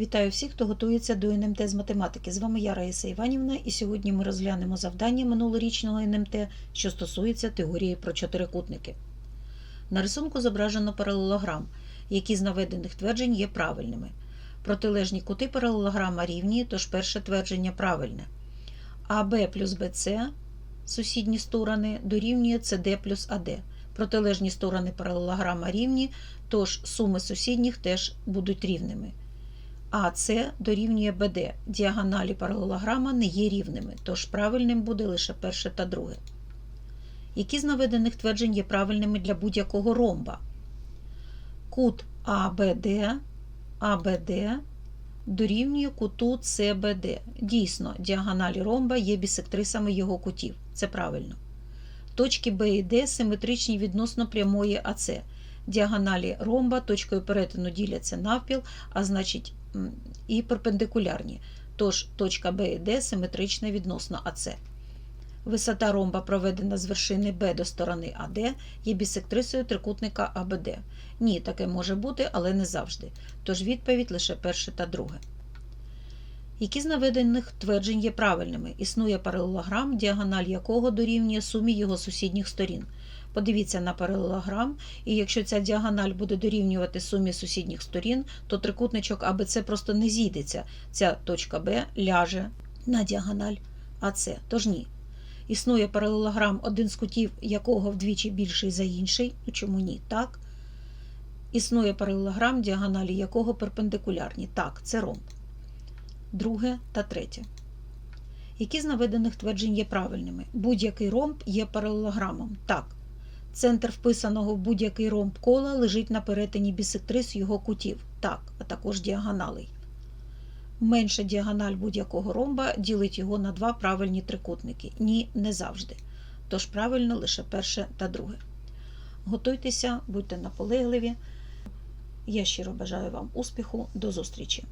Вітаю всіх, хто готується до НМТ з математики. З вами я Раїса Іванівна, і сьогодні ми розглянемо завдання минулорічного НМТ, що стосується теорії про чотирикутники. На рисунку зображено паралелограм, які з наведених тверджень є правильними. Протилежні кути паралелограма рівні, тож перше твердження правильне. АБ плюс БЦ сусідні сторони дорівнює СД плюс АД. Протилежні сторони паралелограма рівні, тож суми сусідніх теж будуть рівними. АС дорівнює БД. Діагоналі паралелограма не є рівними, тож правильним буде лише перше та друге. Які з наведених тверджень є правильними для будь-якого ромба? Кут АБД, АБД дорівнює куту СБД. Дійсно, діагоналі ромба є бісектрисами його кутів. Це правильно. Точки Б і Д симетричні відносно прямої АС. Діагоналі ромба точкою перетину діляться навпіл, а значить і перпендикулярні. Тож точка Б і Д симетрична відносно АС. Висота ромба, проведена з вершини Б до сторони АД, є бісектрисою трикутника АБД. Ні, таке може бути, але не завжди. Тож відповідь лише перше та друге. Які з наведених тверджень є правильними? Існує паралелограм, діагональ якого дорівнює сумі його сусідніх сторін. Подивіться на паралелограм, і якщо ця діагональ буде дорівнювати сумі сусідніх сторін, то трикутничок АБЦ просто не зійдеться. Ця точка Б ляже на діагональ АЦ. Тож ні. Існує паралелограм, один з кутів якого вдвічі більший за інший. Ну чому ні? Так. Існує паралелограм, діагоналі якого перпендикулярні. Так, це ромб. Друге та третє. Які з наведених тверджень є правильними? Будь-який ромб є паралелограмом. Так. Центр вписаного в будь-який ромб кола лежить на перетині бісектрис його кутів. Так, а також діагоналей. Менша діагональ будь-якого ромба ділить його на два правильні трикутники. Ні, не завжди. Тож правильно лише перше та друге. Готуйтеся, будьте наполегливі. Я щиро бажаю вам успіху. До зустрічі!